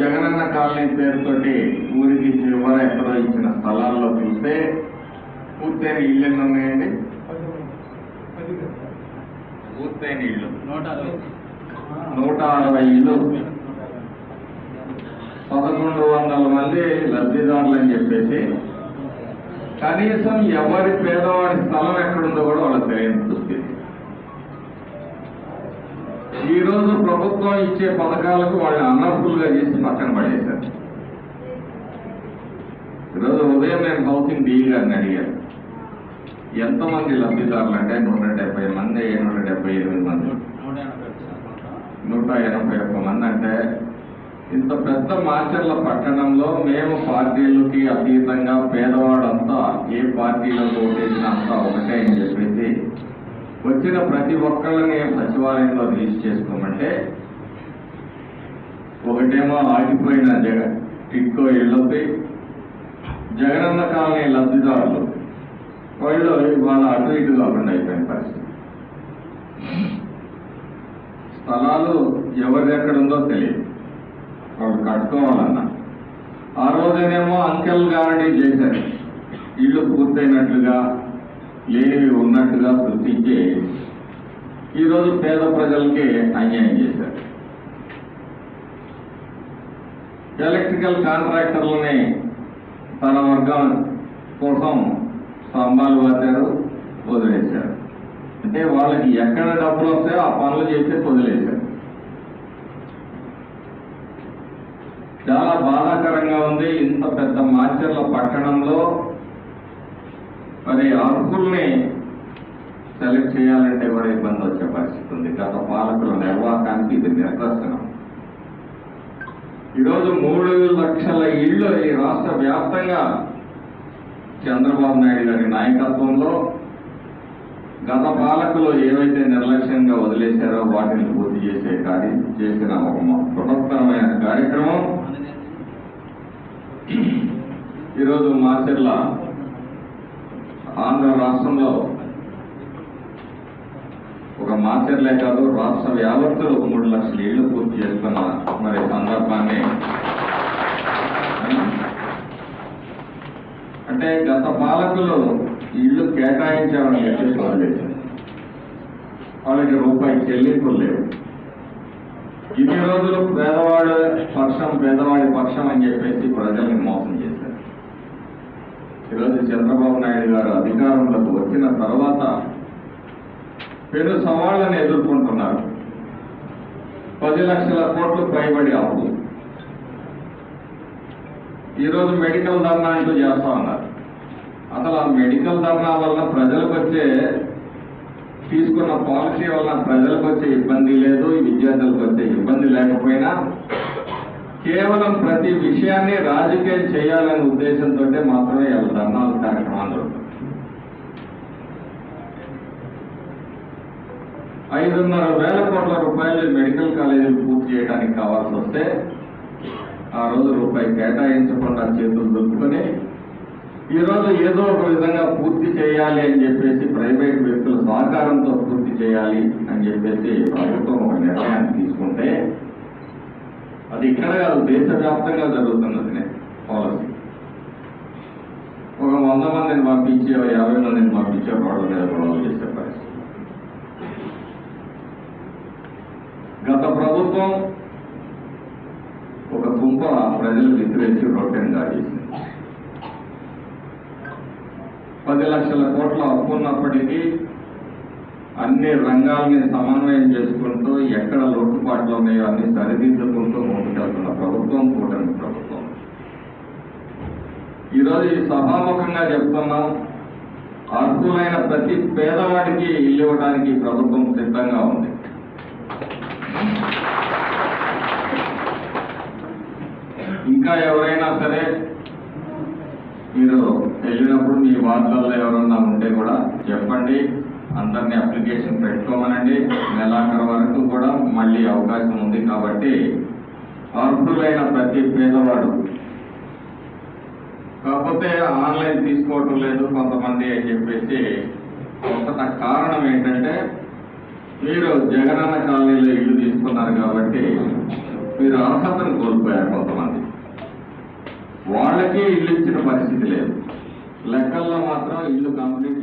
Jagananna colony పేరుతోటి ఊరికి చివర ఎక్కడో ఇచ్చిన స్థలాల్లో చూస్తే పూర్తయిన ఇల్లు ఎన్ని ఉన్నాయండి? పూర్తయిన ఇల్లు నూట అరవై నూట అరవై ఇల్లు పదకొండు వందల మంది లబ్ధిదారులు అని చెప్పేసి. కనీసం ఎవరి పేదవాడి స్థలం ఎక్కడుందో కూడా వాళ్ళకి తెలియని దుస్థితి ఈ రోజు ప్రభుత్వం ఇచ్చే పథకాలకు వాళ్ళు అనర్హులుగా చేసి పక్కన పడేశారు. ఈరోజు ఉదయం నేను హౌసింగ్ డీ గారిని అడిగాను. ఎంతమంది లబ్ధిదారులు అంటే నూట డెబ్బై మంది నూట డెబ్బై ఎనిమిది మంది. నూట ఎనభై నూట ఎనభై ఒక్క మంది అంటే ఇంత పెద్ద మాచర్ల పట్టణంలో మేము పార్టీలకి అతీతంగా పేదవాడంతా ఏ పార్టీలో ఓటేసినా అంతా ఒకటే అని చెప్పేసి వచ్చిన ప్రతి ఒక్కళ్ళని సచివాలయంలో రిలీజ్ చేసుకోమంటే ఒకటేమో ఆగిపోయిన జగ టిక్కో ఇళ్ళకి జగనన్న కాలనీ లబ్ధిదారులు వాళ్ళు ఇవాళ అటు ఇటు కాకుండా అయిపోయిన పరిస్థితి. స్థలాలు ఎవరిది ఎక్కడ ఉందో తెలియదు. వాళ్ళు కట్టుకోవాలన్నా. ఆ రోజునేమో అంకెల్ గారడీ చేశారు. ఇల్లు పూర్తయినట్లుగా లేనివి ఉన్నట్టుగా సృష్టించి ఈరోజు పేద ప్రజలకి అన్యాయం చేశారు. ఎలక్ట్రికల్ కాంట్రాక్టర్లని తన వర్గం కోసం స్తంభాలు వాచారు వదిలేశారు. అంటే వాళ్ళకి ఎక్కడ డబ్బులు వస్తాయో ఆ పనులు చేసి వదిలేశారు. చాలా బాధాకరంగా ఉంది ఇంత పెద్ద మాచర్ల పట్టణంలో మరి అర్హుల్ని సెలెక్ట్ చేయాలంటే కూడా ఇబ్బంది వచ్చే పరిస్థితి ఉంది. గత పాలకుల నిర్వాహకానికి ఇది నిదర్శనం. ఈరోజు మూడు లక్షల ఇళ్ళు ఈ రాష్ట్ర వ్యాప్తంగా చంద్రబాబు నాయుడు గారి నాయకత్వంలో గత పాలకులు ఏవైతే నిర్లక్ష్యంగా వదిలేశారో వాటిని పూర్తి చేసే కార్య చేసిన ఒక బృహత్తరమైన కార్యక్రమం. ఈరోజు మాచర్ల ఆంధ్ర రాష్ట్రంలో ఒక మాచర్లే కాదు రాష్ట్ర యావత్తులు మూడు లక్షల ఇళ్ళు పూర్తి చేస్తున్న మరి సందర్భాన్ని. అంటే గత పాలకులు ఇల్లు కేటాయించాలని చెప్పేసి వదిలేశారు వాళ్ళకి రూపాయి చెల్లింపులు లేవు. ఇన్ని రోజులు పేదవాడు పక్షం పేదవాడి పక్షం అని చెప్పేసి ప్రజల్ని మోసం చేశారు. ఈరోజు చంద్రబాబు నాయుడు గారు అధికారంలోకి వచ్చిన తర్వాత పెను సవాళ్ళను ఎదుర్కొంటున్నారు. పది లక్షల కోట్లు పైబడి అప్పు. ఈరోజు మెడికల్ ధర్నా అంటూ చేస్తా ఉన్నారు. అసలు ఆ మెడికల్ ధర్నా వల్ల ప్రజలకు వచ్చే తీసుకున్న పాలసీ వల్ల ప్రజలకు వచ్చే ఇబ్బంది లేదు విద్యార్థులకు వచ్చే ఇబ్బంది లేకపోయినా కేవలం ప్రతి విషయాన్ని రాజకీయం చేయాలనే ఉద్దేశంతో మాత్రమే ఇలా ధర్నాలు కార్యక్రమాలు జరుగుతాయి. ఐదున్నర వేల కోట్ల రూపాయలు మెడికల్ కాలేజీలు పూర్తి చేయడానికి కావాల్సి వస్తే ఆ రోజు రూపాయి కేటాయించకుండా చేతులు దొరుకుకొని ఈ రోజు ఏదో ఒక విధంగా పూర్తి చేయాలి అని చెప్పేసి ప్రైవేట్ వ్యక్తుల సహకారంతో పూర్తి చేయాలి అని చెప్పేసి ప్రభుత్వం ఒక నిర్ణయాన్ని తీసుకుంటే అది ఇక్కడ కాదు దేశవ్యాప్తంగా జరుగుతున్నది పాలసీ ఒక వంద మందిని పంపించి యాభై మందిని పంపించి వాళ్ళ మీద గొడవలు చేసే పరిస్థితి. గత ప్రభుత్వం ఒక గుంప ప్రజలు విసిరేసి రొట్టెని దాటేసింది పది లక్షల కోట్ల అప్పు ఉన్నప్పటికీ అన్ని రంగాల్ని సమన్వయం చేసుకుంటూ ఎక్కడ లోటుపాట్లు ఉన్నాయో అన్ని సరిదిద్దుకుంటూ ముందుకెళ్తున్న ప్రభుత్వం కూటమి ప్రభుత్వం. ఈరోజు ఈ సభాముఖంగా చెప్తున్నాం అర్హులైన ప్రతి పేదవాడికి ఇల్లు ఇవ్వడానికి ప్రభుత్వం సిద్ధంగా ఉంది. ఇంకా ఎవరైనా సరే మీరు వెళ్ళినప్పుడు మీ వార్తల్లో ఎవరన్నా ఉంటే కూడా చెప్పండి. అందరినీ అప్లికేషన్ పెట్టుకోమనండి. నెలాఖరు వరకు కూడా మళ్ళీ అవకాశం ఉంది కాబట్టి అర్హులైన ప్రతి పేదవాడు. కాకపోతే ఆన్లైన్ తీసుకోవటం లేదు కొంతమంది అని చెప్పేసి. ఒక కారణం ఏంటంటే మీరు జగనన్న కాలనీలో ఇల్లు తీసుకున్నారు కాబట్టి మీరు అర్హతను కోల్పోయారు కొంతమంది. వాళ్ళకి ఇల్లు ఇచ్చిన పరిస్థితి లేదు. లెక్కల్లో మాత్రం ఇల్లు కంప్లీట్